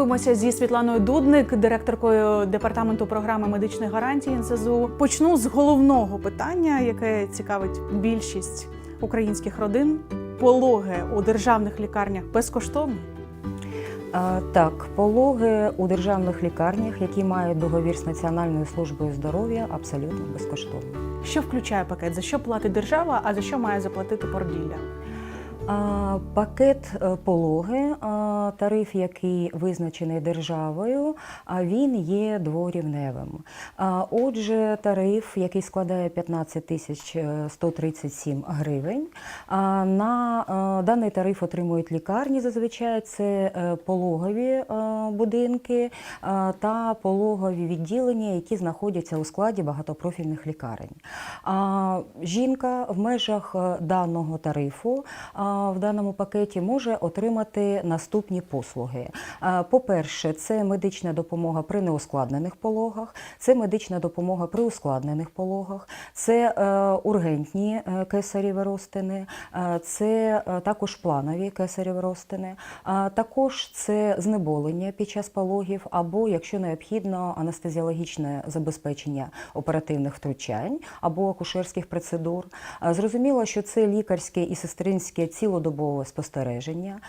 Спілкуємося зі Світланою Дудник, директоркою департаменту програми медичних гарантій НСЗУ. Почну з головного питання, яке цікавить більшість українських родин. Пологи у державних лікарнях безкоштовні. Так, пологи у державних лікарнях, які мають договір з Національною службою здоров'я, абсолютно безкоштовні. Що включає пакет? За що платить держава, а за що має заплатити породілля? Пакет е, пологи, тариф, який визначений державою, а він є дворівневим. Отже, тариф, який складає 15 тисяч е, 137 гривень. На е, даний тариф отримують лікарні. Зазвичай це е, пологові е, будинки е, та пологові відділення, які знаходяться у складі багатопрофільних лікарень. Жінка в межах е, даного тарифу в даному пакеті може отримати наступні послуги. По-перше, це медична допомога при неускладнених пологах, це медична допомога при ускладнених пологах, це е, ургентні е, кесарєві розтини, е, це е, також планові кесарєві розтини, також це знеболення під час пологів, або, якщо необхідно, анестезіологічне забезпечення оперативних втручань або акушерських процедур. Зрозуміло, що це лікарське і сестринське цілодобове спостереження.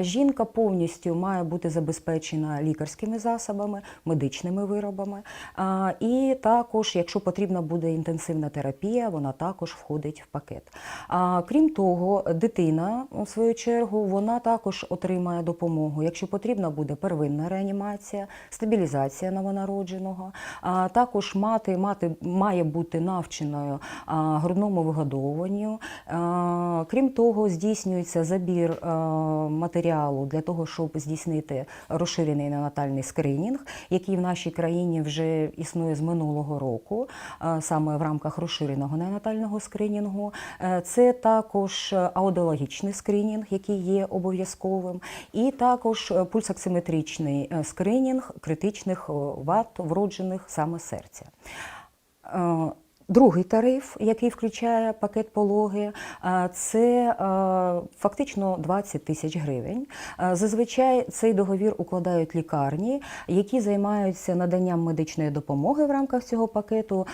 Жінка повністю має бути забезпечена лікарськими засобами, медичними виробами. І також, якщо потрібна буде інтенсивна терапія, вона також входить в пакет. Крім того, дитина, у свою чергу, вона також отримає допомогу, якщо потрібна буде первинна реанімація, стабілізація новонародженого. Також мати, мати має бути навченою грудному вигодовуванню. Крім того, здійснюється забір матеріалу для того, щоб здійснити розширений неонатальний скринінг, який в нашій країні вже існує з минулого року, саме в рамках розширеного неонатального скринінгу. Е, Це також аудіологічний скринінг, який є обов'язковим, і також е, пульсоксиметричний е, скринінг критичних е, вад вроджених саме серця. Другий тариф, який включає пакет пологи, це фактично 20 тисяч гривень. Зазвичай цей договір укладають лікарні, які займаються наданням медичної допомоги в рамках цього пакету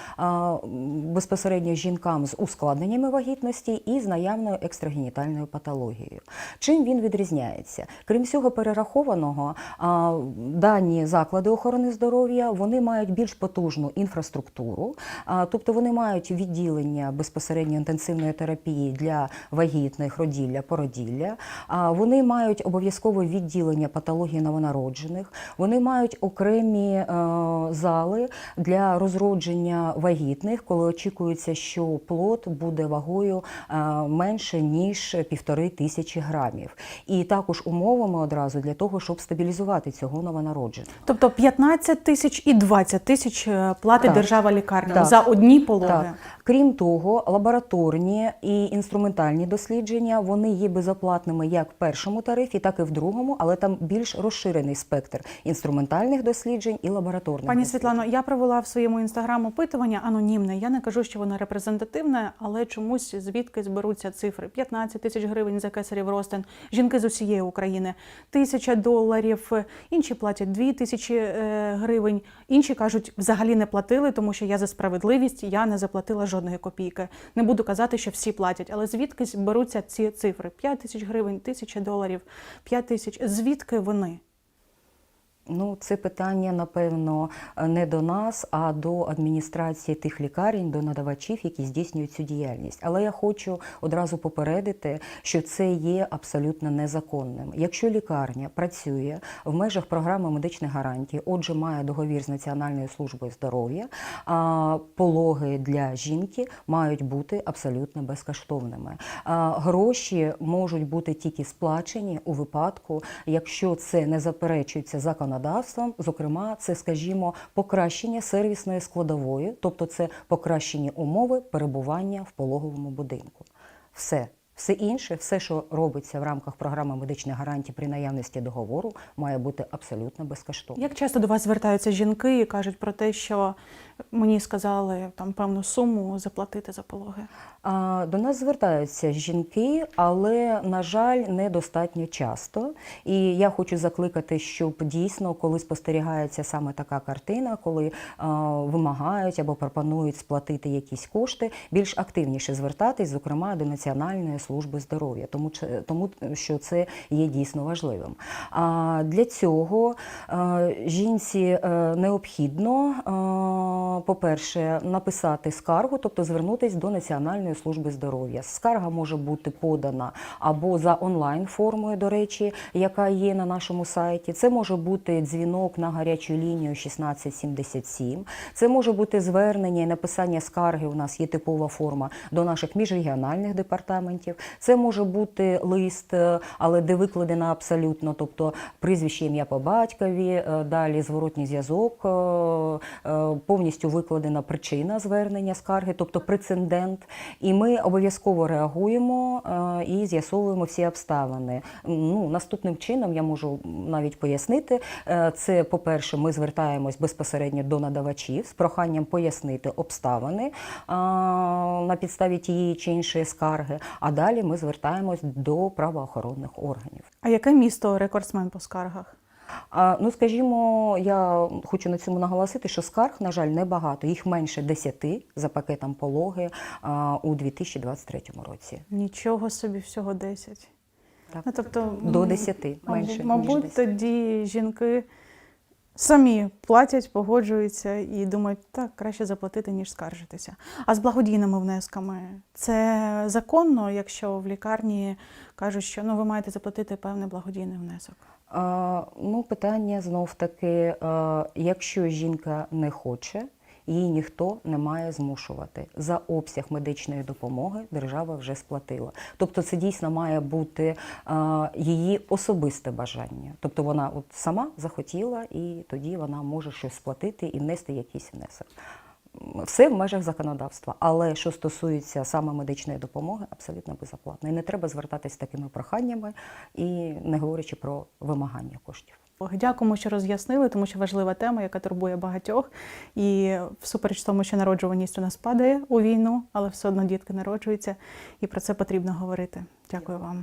безпосередньо жінкам з ускладненнями вагітності і з наявною екстрагенітальною патологією. Чим він відрізняється? Крім всього перерахованого, дані заклади охорони здоров'я вони мають більш потужну інфраструктуру, тобто вони мають відділення безпосередньо інтенсивної терапії для вагітних, роділля, породілля. А, Вони мають обов'язкове відділення патології новонароджених. Вони мають окремі е, зали для розродження вагітних, коли очікується, що плод буде вагою е, менше ніж півтори тисячі грамів. І також умовами одразу для того, щоб стабілізувати цього новонародженого. Тобто 15 тисяч і 20 тисяч е, платить Так. держава лікарням за одні пологи. Так. Крім того, лабораторні і інструментальні дослідження вони є безоплатними як в першому тарифі, так і в другому, але там більш розширений спектр інструментальних досліджень і лабораторних. Пані. Світлано, я провела в своєму інстаграм опитування анонімне. Я не кажу, що воно репрезентативне, але чомусь звідки зберуться цифри: 15 тисяч гривень за кесарів ростин, жінки з усієї України, тисяча доларів. Інші платять 2 тисячі е, гривень. Інші кажуть, взагалі не платили, тому що я за справедливість, я не заплатила жодної копійки. Не буду казати, що всі платять, але звідки беруться ці цифри? 5 тисяч гривень, тисяча доларів, 5 тисяч. Звідки вони? Ну, це питання, напевно, не до нас, а до адміністрації тих лікарень, до надавачів, які здійснюють цю діяльність. Але я хочу одразу попередити, що це є абсолютно незаконним. Якщо лікарня працює в межах програми медичних гарантій, отже, має договір з Національною службою здоров'я, пологи для жінки мають бути абсолютно безкоштовними. Гроші можуть бути тільки сплачені у випадку, якщо це не заперечується законодавством, зокрема, це, скажімо, покращення сервісної складової, тобто це покращені умови перебування в пологовому будинку. Все. Все інше, все, що робиться в рамках програми медичних гарантій при наявності договору, має бути абсолютно безкоштовно. Як часто до вас звертаються жінки і кажуть про те, що мені сказали там певну суму заплатити за пологи? До нас звертаються жінки, але, на жаль, недостатньо часто. І я хочу закликати, щоб дійсно, коли спостерігається саме така картина, коли вимагають або пропонують сплатити якісь кошти, більш активніше звертатись, зокрема до Національної служби здоров'я, тому, тому що це є дійсно важливим. А для цього жінці е, необхідно, по-перше, написати скаргу, тобто звернутися до Національної служби здоров'я. Скарга може бути подана або за онлайн формою, до речі, яка є на нашому сайті. Це може бути дзвінок на гарячу лінію 1677. Це може бути звернення і написання скарги. У нас є типова форма до наших міжрегіональних департаментів. Це може бути лист, е, але де викладено абсолютно, тобто прізвище ім'я по батькові, е, далі зворотній зв'язок, е, повністю викладена причина звернення скарги, тобто прецедент. І ми обов'язково реагуємо е, і з'ясовуємо всі обставини. Ну, наступним чином я можу навіть пояснити. Е, Це, по-перше, ми звертаємось безпосередньо до надавачів з проханням пояснити обставини на підставі тієї чи іншої скарги. А далі ми звертаємось до правоохоронних органів. А яке місто рекордсмен по скаргах? А, ну, скажімо, я хочу на цьому наголосити, що скарг, на жаль, небагато. Їх менше 10 за пакетом пологи а, у 2023 році. Нічого собі, всього 10. Так. Ну, тобто, До м, 10, менше, ніж Мабуть, 10. тоді жінки самі платять, погоджуються і думають, так, краще заплатити, ніж скаржитися. А з благодійними внесками це законно, якщо в лікарні кажуть, що ну, ви маєте заплатити певний благодійний внесок. Ну, питання знов таки, якщо жінка не хоче, її ніхто не має змушувати. За обсяг медичної допомоги держава вже сплатила. Тобто це дійсно має бути її особисте бажання. Тобто вона от сама захотіла, і тоді вона може щось сплатити і внести якийсь внесок. Все в межах законодавства, але що стосується саме медичної допомоги, абсолютно безоплатно. І не треба звертатись з такими проханнями і не говорячи про вимагання коштів. Дякуємо, що роз'яснили, тому що важлива тема, яка турбує багатьох. І всупереч тому, що народжуваність у нас падає у війну, але все одно дітки народжуються, і про це потрібно говорити. Дякую вам.